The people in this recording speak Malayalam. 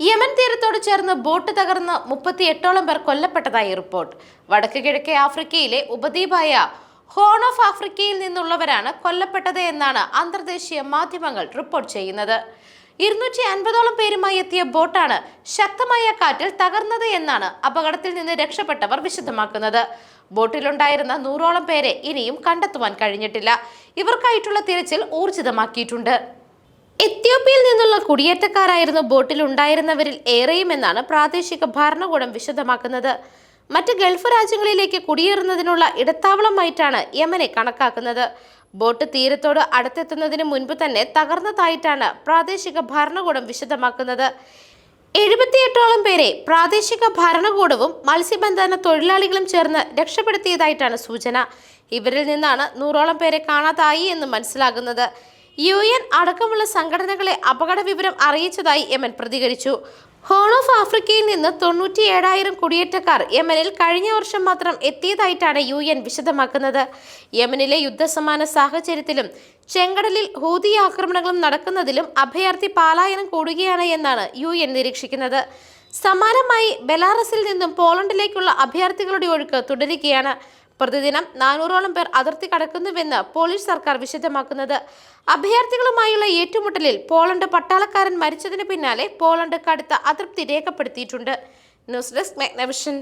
യമൻ തീരത്തോട് ചേർന്ന് ബോട്ട് തകർന്ന് മുപ്പത്തി എട്ടോളം പേർ കൊല്ലപ്പെട്ടതായി റിപ്പോർട്ട്. വടക്ക് കിഴക്കേ ആഫ്രിക്കയിലെ ഉപദ്വീപായ ഹോൺ ഓഫ് ആഫ്രിക്കയിൽ നിന്നുള്ളവരാണ് കൊല്ലപ്പെട്ടത് എന്നാണ് അന്തർദേശീയ മാധ്യമങ്ങൾ റിപ്പോർട്ട് ചെയ്യുന്നത്. ഇരുന്നൂറ്റി അൻപതോളം പേരുമായി എത്തിയ ബോട്ടാണ് ശക്തമായ കാറ്റിൽ തകർന്നത് എന്നാണ് അപകടത്തിൽ നിന്ന് രക്ഷപ്പെട്ടവർ വിശദമാക്കുന്നത്. ബോട്ടിലുണ്ടായിരുന്ന നൂറോളം പേരെ ഇനിയും കണ്ടെത്തുവാൻ കഴിഞ്ഞിട്ടില്ല. ഇവർക്കായിട്ടുള്ള തിരച്ചിൽ ഊർജിതമാക്കിയിട്ടുണ്ട്. എത്യോപ്യയിൽ നിന്നുള്ള കുടിയേറ്റക്കാരായിരുന്നു ബോട്ടിൽ ഉണ്ടായിരുന്നവരിൽ ഏറെയുമെന്നാണ് പ്രാദേശിക ഭരണകൂടം വിശദമാക്കുന്നത്. മറ്റ് ഗൾഫ് രാജ്യങ്ങളിലേക്ക് കുടിയേറുന്നതിനുള്ള ഇടത്താവളമായിട്ടാണ് യമനെ കണക്കാക്കുന്നത്. ബോട്ട് തീരത്തോട് അടുത്തെത്തുന്നതിന് മുൻപ് തന്നെ തകർന്നതായിട്ടാണ് പ്രാദേശിക ഭരണകൂടം വിശദമാക്കുന്നത്. എഴുപത്തിയെട്ടോളം പേരെ പ്രാദേശിക ഭരണകൂടവും മത്സ്യബന്ധന തൊഴിലാളികളും ചേർന്ന് രക്ഷപ്പെടുത്തിയതായിട്ടാണ് സൂചന. ഇവരിൽ നിന്നാണ് നൂറോളം പേരെ കാണാതായി എന്ന് മനസ്സിലാകുന്നത്. യു എൻ അടക്കമുള്ള സംഘടനകളെ അപകട വിവരം അറിയിച്ചതായി യമൻ പ്രതികരിച്ചു. ഹോൺ ഓഫ് ആഫ്രിക്കയിൽ നിന്ന് തൊണ്ണൂറ്റി ഏഴായിരം കുടിയേറ്റക്കാർ യമനിൽ കഴിഞ്ഞ വർഷം മാത്രം എത്തിയതായിട്ടാണ് യു എൻ വിശദമാക്കുന്നത്. യമനിലെ യുദ്ധസമാന സാഹചര്യത്തിലും ചെങ്കടലിൽ ഹൂതി ആക്രമണങ്ങളും നടക്കുന്നതിലും അഭയാർത്ഥി പാലായനം കൂടുകയാണ് എന്നാണ് യു എൻ നിരീക്ഷിക്കുന്നത്. സമാനമായി ബെലാറസിൽ നിന്നും പോളണ്ടിലേക്കുള്ള അഭയാർത്ഥികളുടെ ഒഴുക്ക് തുടരുകയാണ്. പ്രതിദിനം നാനൂറോളം പേർ അതിർത്തി കടക്കുന്നുവെന്ന് പോളിഷ് സർക്കാർ വിശദമാക്കുന്നത്. അഭയാർത്ഥികളുമായുള്ള ഏറ്റുമുട്ടലിൽ പോളണ്ട് പട്ടാളക്കാരൻ മരിച്ചതിന് പിന്നാലെ പോളണ്ട് കടുത്ത അതൃപ്തി രേഖപ്പെടുത്തിയിട്ടുണ്ട്. News desk Magnavision.